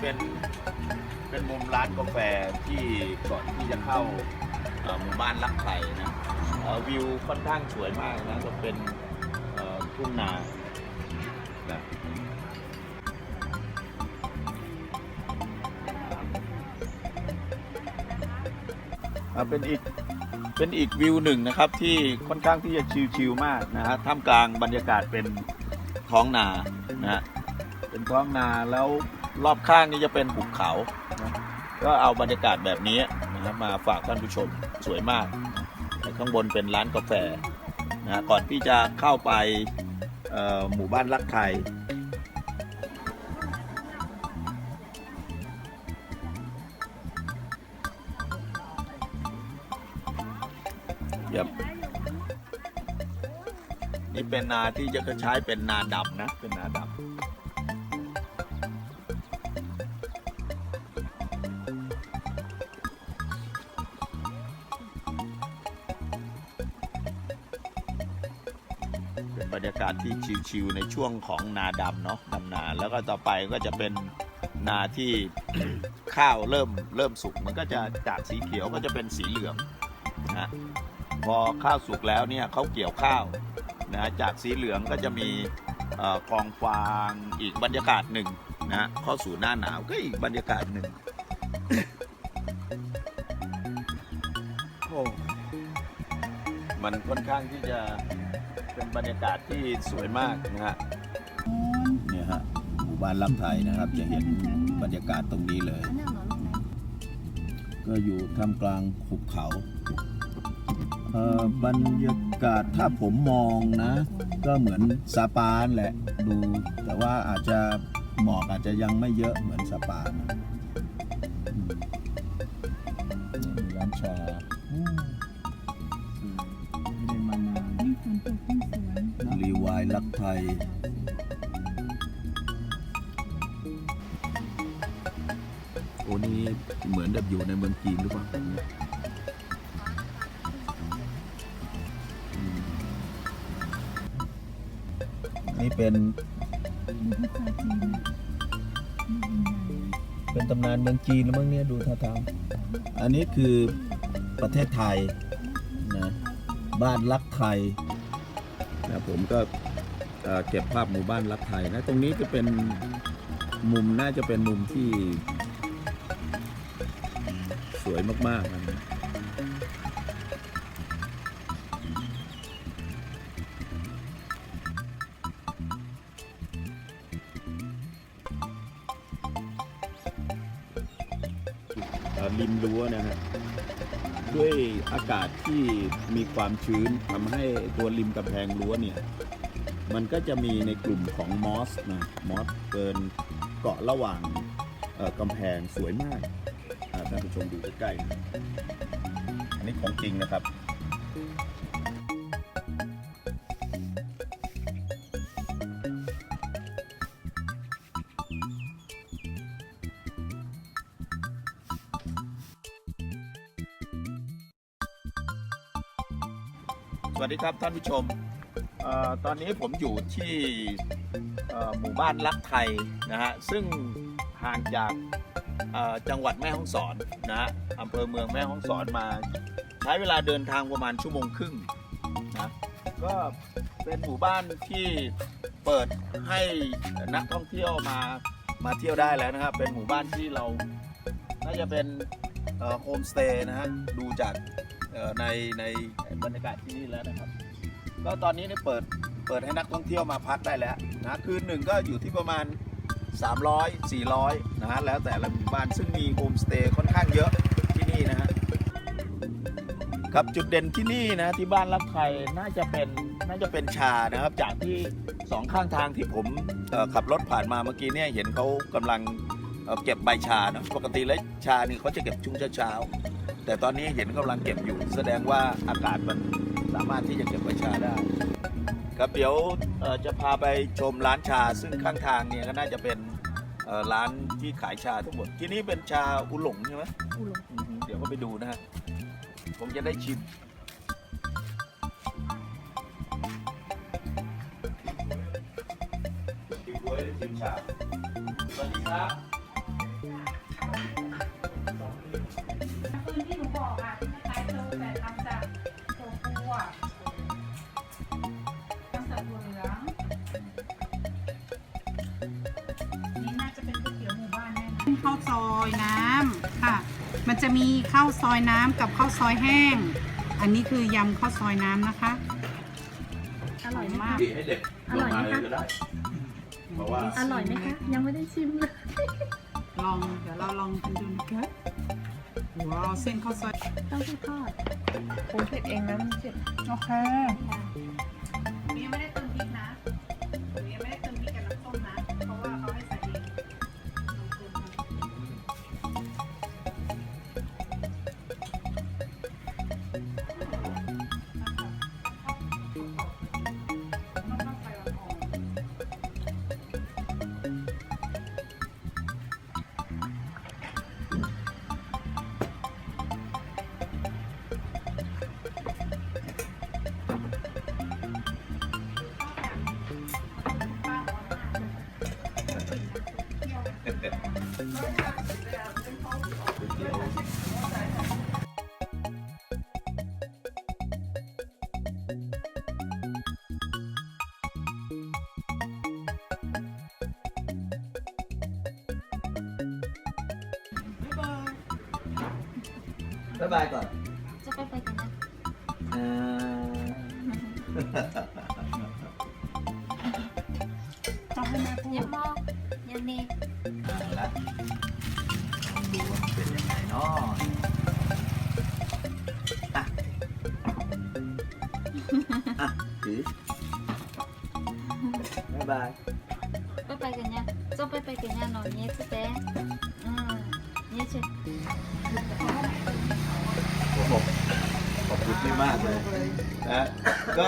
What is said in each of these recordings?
เป็นเป็นมุมร้านกาแฟที่ก่อนที่จะเข้าหมู่บ้านรักไทยนะวิวค่อนข้างสวยมากนะก็เป็นเอ่อทุ่งนานะเป็นอีกเป็นอีกวิวหนึ่งนะครับที่ค่อนข้างที่จะชิลๆมากนะฮะท่ามกลางบรรยากาศเป็นท้องนานะฮะเป็นท้องนาแล้ว รอบข้างนี่จะเป็นภูเขานะก็เอาบรรยากาศแบบนี้นะครับมาฝากท่านผู้ชมสวยมาก ข้างบนเป็นร้านกาแฟนะก่อนที่จะเข้าไปหมู่บ้านรักไทยเยี่ยมนี่เป็นนาที่จะใช้เป็นนาดำนะเป็นนาดำ เป็นบรรยากาศที่ชิลๆในช่วงของนาดำเนาะดำนาแล้วก็ต่อไปก็จะเป็นนาที่ข้าวเริ่มเริ่มสุกมันก็จะจากสีเขียวก็จะเป็นสีเหลืองนะพอข้าวสุกแล้วเนี่ยเขาเกี่ยวข้าวนะจากสีเหลืองก็จะมีกองฟางอีกบรรยากาศหนึ่งนะเข้าสู่หน้าหนาวก็อีกบรรยากาศหนึ่งโอ้มันค่อนข้างที่จะ เป็นบรรยากาศที่สวยมากนะฮะเนี่ยฮะหมู่บ้านลำไทยนะครับ จะเห็นบรรยากาศตรงนี้เลย ก็อยู่ท่ามกลางหุบเขาเอ่อบรรยากาศถ้าผมมองนะ ก็เหมือนซาปานแหละดู แต่ว่าอาจจะหมอกอาจจะยังไม่เยอะเหมือนซาปานนะอืมนี่มีร้านชา ยักไทย โอ้นี่เหมือนแบบอยู่ในเมืองจีนหรือเปล่าอืมนี่เป็นมีพิซซ่าจีนนี่เป็น เป็นตำนานเมืองจีนแล้วมั้งเนี่ยดูท่าทาง อันนี้คือประเทศไทยนะบ้านรักไทยนะผมก็ เก็บภาพหมู่บ้านรักไทยนะตรงนี้จะเป็นมุมน่าจะเป็นมุมที่สวยมากๆนะริมรั้วนะฮะด้วยอากาศที่มีความชื้นทำให้ตัวริมกำแพงรั้วเนี่ย มันก็จะมีในกลุ่มของมอสนะมอสเกินเกาะระหว่างกำแพงสวยมากท่านผู้ชมดูใกล้ๆอันนี้ของจริงนะครับสวัสดีครับท่านผู้ชม ตอนนี้ผมอยู่ที่หมู่บ้านรักไทยนะฮะซึ่งห่างจากจังหวัดแม่ฮ่องสอนนะฮะอำเภอเมืองแม่ฮ่องสอนมา ใช้เวลาเดินทางประมาณชั่วโมงครึ่งนะก็เป็นหมู่บ้านที่เปิดให้นักท่องเที่ยวมามาเที่ยวได้แล้วนะครับ เป็นหมู่บ้านที่เราน่าจะเป็นโฮมสเตย์นะฮะดูจากในในบรรยากาศที่นี่แล้วนะครับ ก็ตอนนี้เนี่ยเปิดเปิดให้นักท่องเที่ยวมาพักได้แล้วนะคืนหนึ่งก็อยู่ที่ประมาณ 300 400นะฮะแล้วแต่ละหมู่บ้านซึ่งมีโฮมสเตย์ค่อนข้างเยอะที่นี่นะฮะครับจุดเด่นที่นี่นะที่บ้านรักไทยน่าจะเป็นน่าจะเป็นชานะครับ จากที่สองข้างทางที่ผมขับรถผ่านมาเมื่อกี้เนี่ยเห็นเขากำลัง เอ่อเก็บใบชานะปกติแล้วชานี่เขาจะเก็บช่วงเช้าๆแต่ตอนนี้เห็นกำลังเก็บอยู่ แสดงว่าอากาศมันสามารถที่จะเก็บใบชาได้ ครับเดี๋ยวเอ่อจะพาไปชมร้านชาซึ่งข้างทางเนี่ยก็น่าจะเป็นเอ่อร้านที่ขายชาทั้งหมด ที่นี่เป็นชาอุหลงใช่ไหมอุหลงอือฮึเดี๋ยวก็ไปดูนะฮะผมจะได้ชิมชิมด้วยชิมชาสวัสดีครับ ข้าวซอยน้ำค่ะ มันจะมีข้าวซอยน้ำกับข้าวซอยแห้ง อันนี้คือยำข้าวซอยน้ำนะคะ อร่อยไหมมาคะกดีให้เด็กลงมาเลยก็ได้ เพราะว่า อร่อยไหมคะ ยังไม่ได้ชิมเลยลองเดี๋ยวเราลองกันดูนะคะว้าวเส้นข้าวซอยต้องที่ทอดผมเผ็ดเองนะมันเผ็ดโอเค ม่พูยัดงมองยังนี่เอาละลองดูว่ามันเป็นยังไงเนาะอะอะถือบ๊ายบายไปไปกันนะจะไปไปกัน ผมขอบคุณพี่มากเลยนะก็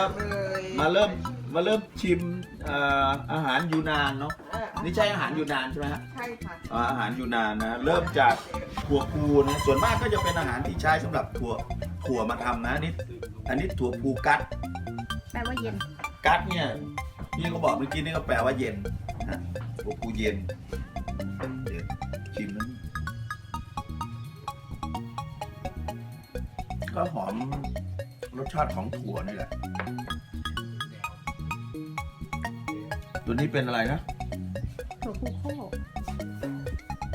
มาเริ่มมาเริ่มชิมเอ่ออาหารยูนานเนาะนี่ใช่อาหารยูนานใช่ไหมฮะใช่ค่ะอ่าอาหารยูนานนะเริ่มจากถั่วพูนะส่วนมากก็จะเป็นอาหารที่ใช้สำหรับถั่วถั่วมาทำนะนี่อันนี้ถั่วพูกัดแปลว่าเย็นกัดเนี่ยพี่ก็บอกเมื่อกี้นี่ก็แปลว่าเย็นนะถั่วพูเย็น ก็หอมรสชาติของถั่วนี่แหละ ตัวนี้เป็นอะไรนะถั่วพูโค้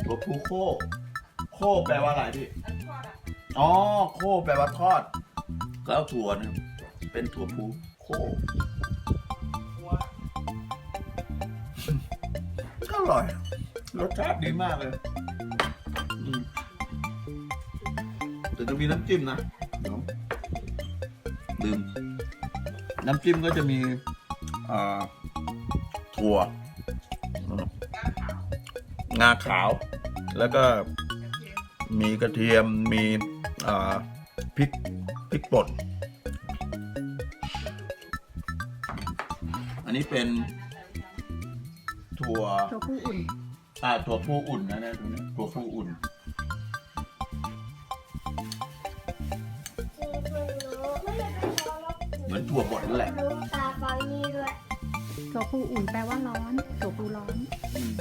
ถั่วพูโคโคแปลว่าอะไรพี่อ๋อโคแปลว่าทอด ก็เอาถั่วเนะเป็นถั่วพูโคก็อร่อยรสชาติดีมากเลยอืมแต่จะมีน้ำจิ้มนะ เดี๋ยวลืมน้ำจิ้มก็จะมีอ่าถั่ว งาขาว แล้วก็มีกระเทียมมีอ่าพริกพริกป่น อันนี้เป็นถั่วถั่วพูอุ่นอ่าถั่วผู้อุ่นนะนะถั่วผู้อุ่น เหมือนถั่วบดนั่นแหละตาฟังนี่ด้วยถั่วพูอุ่นแปลว่าร้อนถั่วพูร้อนอืม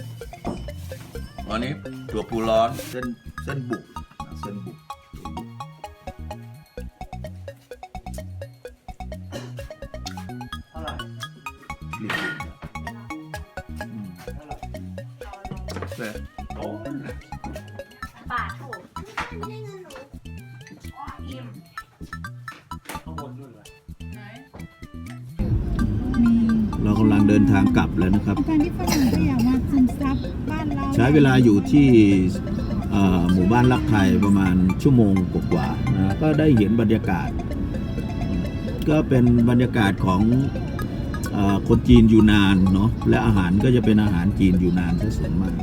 อันนี้ถั่วปูร้อนเส้นเส้นบุกนะเส้นบุกถั่ว ดินทางกลับแล้วนะครับ อาจารย์ที่ฝรั่งก็อยากมาซึมซับบ้านเราใช้เวลาอยู่ที่เอ่อหมู่บ้านรักไทยประมาณชั่วโมงกว่าๆนะก็ได้เห็นบรรยากาศ ก็เป็นบรรยากาศของเออคนจีนอยู่นานเนาะและอาหารก็จะเป็นอาหารจีนอยู่นานซะส่วนมาก